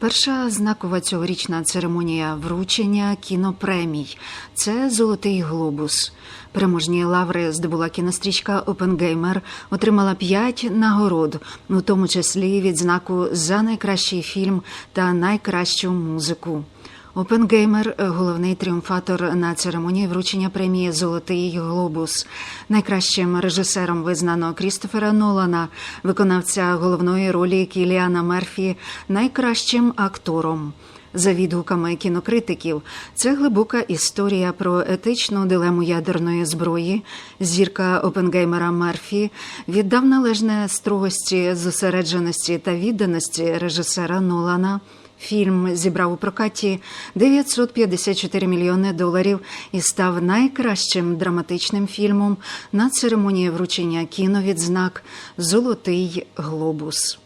Перша знакова цьогорічна церемонія вручення кінопремій це Золотий глобус. Переможні лаври здобула кінострічка Опенгеймер, отримала п'ять нагород, у тому числі відзнаку за найкращий фільм та найкращу музику. Опенгеймер головний тріумфатор на церемонії вручення премії Золотий глобус. Найкращим режисером визнано Крістофера Нолана, виконавця головної ролі Кіліана Мерфі, найкращим актором. За відгуками кінокритиків, це глибока історія про етичну дилему ядерної зброї. Зірка Опенгеймера Мерфі віддав належне строгості, зосередженості та відданості режисера Нолана. Фільм зібрав у прокаті 954 мільйони доларів і став найкращим драматичним фільмом на церемонії вручення кіновідзнак Золотий глобус.